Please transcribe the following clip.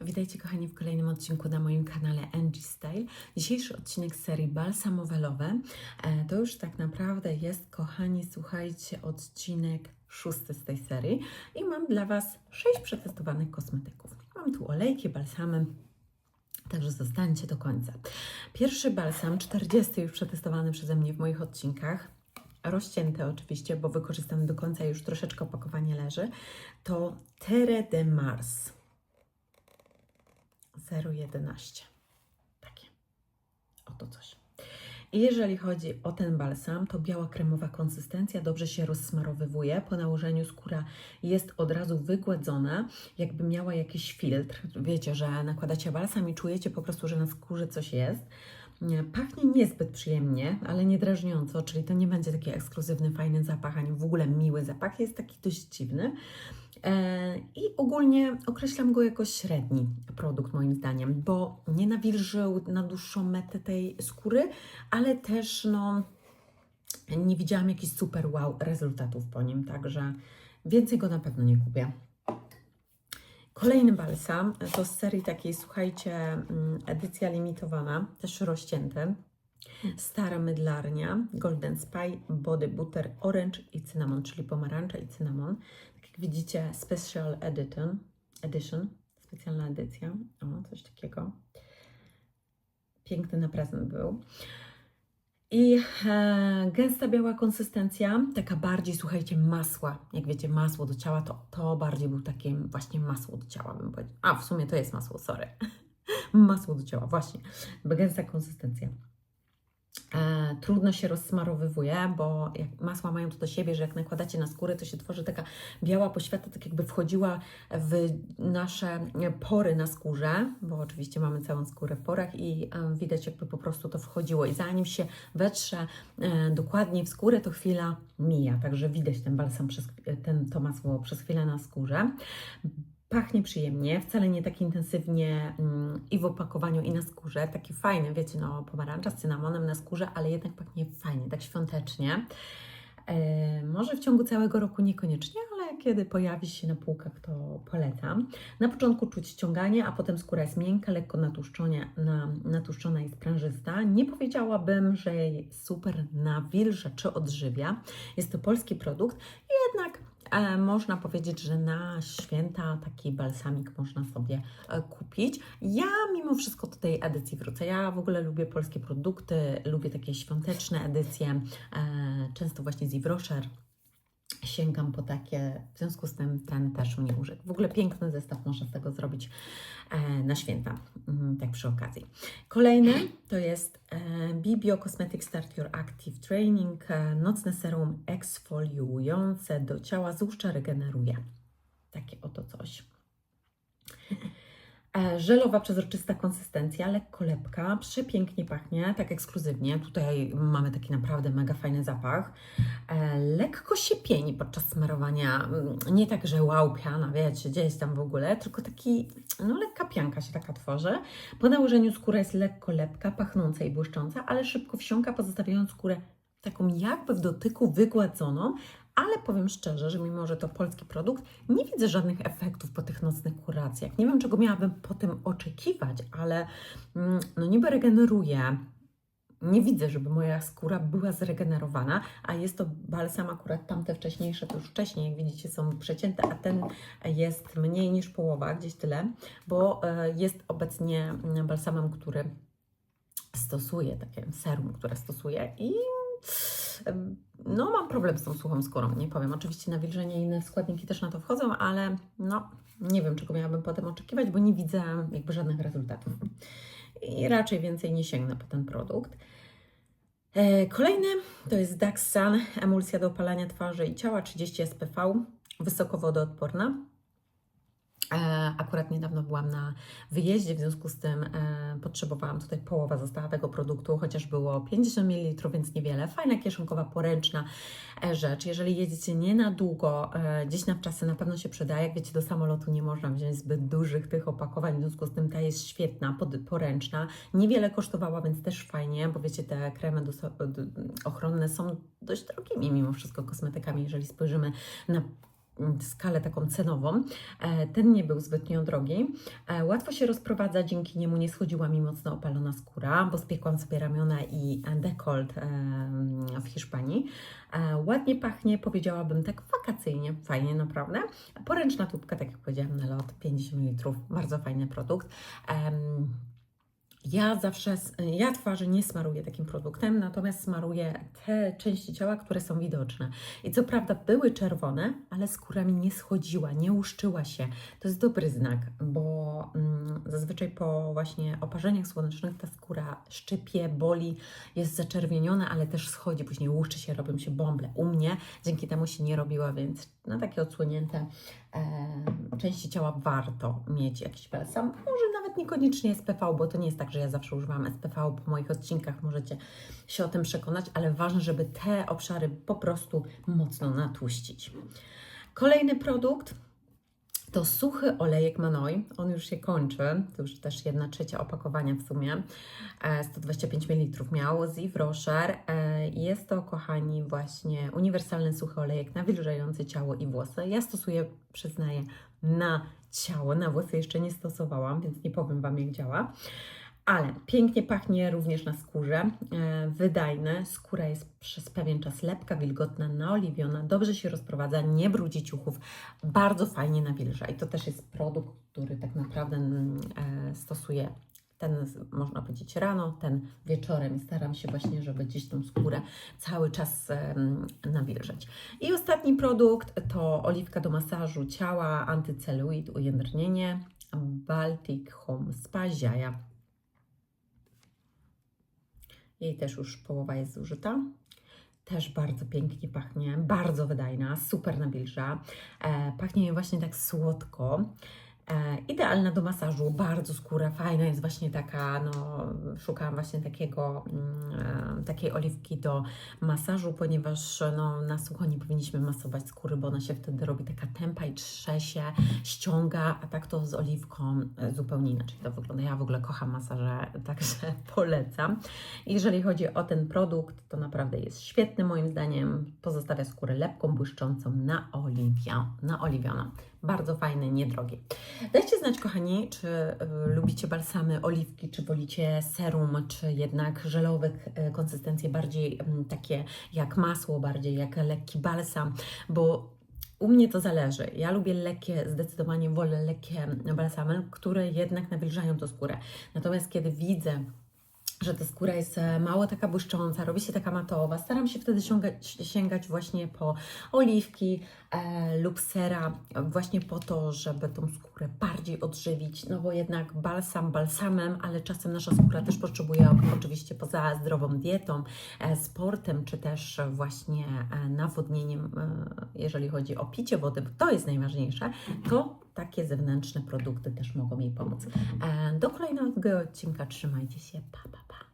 Witajcie kochani w kolejnym odcinku na moim kanale Angie Style. Dzisiejszy odcinek serii balsamowelowe e, to już tak naprawdę jest, kochani, słuchajcie, odcinek szósty z tej serii i mam dla Was sześć przetestowanych kosmetyków. Mam tu olejki, balsamy, Także zostańcie do końca. Pierwszy balsam, 40 już przetestowany przeze mnie w moich odcinkach, rozcięty oczywiście, bo wykorzystany do końca już troszeczkę opakowanie leży, to Terre de Mars 011. Takie. Oto coś. Jeżeli chodzi o ten balsam, to biała kremowa konsystencja dobrze się rozsmarowywuje. Po nałożeniu skóra jest od razu wygładzona, jakby miała jakiś filtr. Wiecie, że nakładacie balsam i czujecie po prostu, że na skórze coś jest. Nie, Pachnie niezbyt przyjemnie, ale nie drażniąco, czyli to nie będzie taki ekskluzywny, fajny zapach, ani w ogóle miły zapach. Jest taki dość dziwny. E, I ogólnie określam go jako średni produkt, moim zdaniem, bo nie nawilżył na dłuższą metę tej skóry, ale też no, nie widziałam jakichś super wow rezultatów po nim, także więcej go na pewno nie kupię. Kolejny balsam to z serii takiej, słuchajcie, mm, edycja limitowana, też rozcięty. Stara mydlarnia, Golden Spy, Body Butter Orange i Cinnamon, czyli pomarańcza i cynamon. Tak jak widzicie, Special Edition, edition specjalna edycja, o, coś takiego. Piękny na prezent był. I e, gęsta biała konsystencja, taka bardziej, słuchajcie, masła. Jak wiecie, masło do ciała, to, to bardziej był takie właśnie masło do ciała, bym powiedziała. A, w sumie to jest masło, sorry. masło do ciała, właśnie. Gęsta konsystencja. E, trudno się rozsmarowywuje, bo masła mają to do siebie, że jak nakładacie na skórę, to się tworzy taka biała poświata, tak jakby wchodziła w nasze pory na skórze, bo oczywiście mamy całą skórę w porach i e, widać jakby po prostu to wchodziło i zanim się wetrze e, dokładnie w skórę, to chwila mija, także widać ten balsam, przez, ten, to masło przez chwilę na skórze. Pachnie przyjemnie, wcale nie tak intensywnie mm, i w opakowaniu, i na skórze. Taki fajny, wiecie, no pomarańcza z cynamonem na skórze, ale jednak pachnie fajnie, tak świątecznie. E, może w ciągu całego roku niekoniecznie, ale kiedy pojawi się na półkach, to polecam. Na początku czuć ściąganie, a potem skóra jest miękka, lekko na, natłuszczona i sprężysta. Nie powiedziałabym, że jej super nawilża czy odżywia. Jest to polski produkt, jednak E, można powiedzieć, że na święta taki balsamik można sobie e, kupić. Ja mimo wszystko do tej edycji wrócę. Ja w ogóle lubię polskie produkty, lubię takie świąteczne edycje, e, często właśnie z Yves Rocher sięgam po takie, w związku z tym ten też mnie użył. W ogóle piękny zestaw można z tego zrobić e, na święta, mhm, tak przy okazji. Kolejny to jest e, Bibio Cosmetic Start Your Active Training, e, nocne serum eksfoliujące do ciała, złuszcza, regeneruje. Takie oto coś. E, Żelowa, przezroczysta konsystencja, lekko lepka, przepięknie pachnie, tak ekskluzywnie. Tutaj mamy taki naprawdę mega fajny zapach. E, lekko się pieni podczas smarowania. Mm, Nie tak, że wow, piana, wiecie, gdzie jest tam w ogóle, tylko taki, no lekka pianka się taka tworzy. Po nałożeniu skóra jest lekko lepka, pachnąca i błyszcząca, ale szybko wsiąka, pozostawiając skórę taką jakby w dotyku wygładzoną, ale powiem szczerze, że mimo, że to polski produkt, nie widzę żadnych efektów po tych nocnych kuracjach. Nie wiem, czego miałabym po tym oczekiwać, ale mm, no niby regeneruje. Nie widzę, żeby moja skóra była zregenerowana, a jest to balsam akurat tamte wcześniejsze, to już wcześniej, jak widzicie, są przecięte, a ten jest mniej niż połowa, gdzieś tyle, bo e, jest obecnie mm, balsamem, który stosuję, takie serum, które stosuję i no mam problem z tą suchą skórą, nie powiem. Oczywiście nawilżenie i inne składniki też na to wchodzą, ale no nie wiem, czego miałabym potem oczekiwać, bo nie widzę jakby żadnych rezultatów. I raczej więcej nie sięgnę po ten produkt. E, Kolejny to jest Dax Sun, emulsja do opalania twarzy i ciała 30 SPV, wysoko wodoodporna. E, Akurat niedawno byłam na wyjeździe, w związku z tym e, potrzebowałam tutaj połowa została tego produktu, chociaż było 50 ml, więc niewiele. Fajna kieszonkowa, poręczna e, rzecz. Jeżeli jedziecie nie na długo, e, gdzieś na wczasy na pewno się przyda. Jak wiecie, do samolotu nie można wziąć zbyt dużych tych opakowań, w związku z tym ta jest świetna, pod, poręczna. Niewiele kosztowała, więc też fajnie, bo wiecie, te kremy dos- d- ochronne są dość drogimi mimo wszystko kosmetykami, jeżeli spojrzymy na skalę taką cenową. E, Ten nie był zbytnio drogi. E, Łatwo się rozprowadza, dzięki niemu nie schodziła mi mocno opalona skóra, bo spiekłam sobie ramiona i dekolt em, w Hiszpanii. E, Ładnie pachnie, powiedziałabym tak wakacyjnie, fajnie naprawdę. Poręczna tubka, tak jak powiedziałam, na lot 50 ml, bardzo fajny produkt. Ja zawsze, ja twarzy nie smaruję takim produktem, natomiast smaruję te części ciała, które są widoczne. I co prawda były czerwone, ale skóra mi nie schodziła, nie łuszczyła się. To jest dobry znak, bo mm, zazwyczaj po właśnie oparzeniach słonecznych ta skóra szczypie, boli, jest zaczerwieniona, ale też schodzi, później łuszczy się, robią się bąble. U mnie dzięki temu się nie robiła, więc na takie odsłonięte e, części ciała warto mieć jakiś balsam. Może nawet niekoniecznie SPV, bo to nie jest tak, że ja zawsze używam SPV po moich odcinkach, możecie się o tym przekonać, ale ważne, żeby te obszary po prostu mocno natłuścić. Kolejny produkt to suchy olejek Manoi. On już się kończy. To już też jedna trzecia opakowania w sumie. E, 125 ml miał z Yves Rocher. E, Jest to, kochani, właśnie uniwersalny suchy olejek nawilżający ciało i włosy. Ja stosuję, przyznaję, na ciało. Na włosy jeszcze nie stosowałam, więc nie powiem Wam, jak działa. Ale pięknie pachnie również na skórze, e, wydajny. Skóra jest przez pewien czas lepka, wilgotna, naoliwiona, dobrze się rozprowadza, nie brudzi ciuchów, bardzo fajnie nawilża. I to też jest produkt, który tak naprawdę mm, e, stosuję ten, można powiedzieć, rano, ten wieczorem. Staram się właśnie, żeby gdzieś tą skórę cały czas em, nawilżać. I ostatni produkt to oliwka do masażu ciała, antycelulit, ujędrnienie, Baltic Home Spa Ziaja. Jej też już połowa jest zużyta. Też bardzo pięknie pachnie, bardzo wydajna, super nawilża. E, pachnie jej właśnie tak słodko. E, idealna do masażu, bardzo skóra fajna, jest właśnie taka, no szukałam właśnie takiego, mm, e, takiej oliwki do masażu, ponieważ no, na sucho nie powinniśmy masować skóry, bo ona się wtedy robi taka tempa i trzesie, ściąga, a tak to z oliwką e, zupełnie inaczej to wygląda. Ja w ogóle kocham masaże, także polecam. Jeżeli chodzi o ten produkt, to naprawdę jest świetny moim zdaniem. Pozostawia skórę lepką, błyszczącą, naoliwia, naoliwioną. Bardzo fajny, niedrogi. Dajcie znać, kochani, czy y, lubicie balsamy, oliwki, czy wolicie serum, czy jednak żelowych y, konsystencje bardziej y, takie jak masło, bardziej jak lekki balsam, bo u mnie to zależy. Ja lubię lekkie, zdecydowanie wolę lekkie balsamy, które jednak nawilżają tą skórę. Natomiast kiedy widzę, że ta skóra jest e, mało taka błyszcząca, robi się taka matowa. Staram się wtedy sięgać, sięgać właśnie po oliwki e, lub sera, właśnie po to, żeby tą skórę bardziej odżywić, no bo jednak balsam balsamem, ale czasem nasza skóra też potrzebuje oczywiście poza zdrową dietą, e, sportem, czy też właśnie e, nawodnieniem, e, jeżeli chodzi o picie wody, to jest najważniejsze, to takie zewnętrzne produkty też mogą jej pomóc. E, Do kolejnego odcinka trzymajcie się, pa pa pa.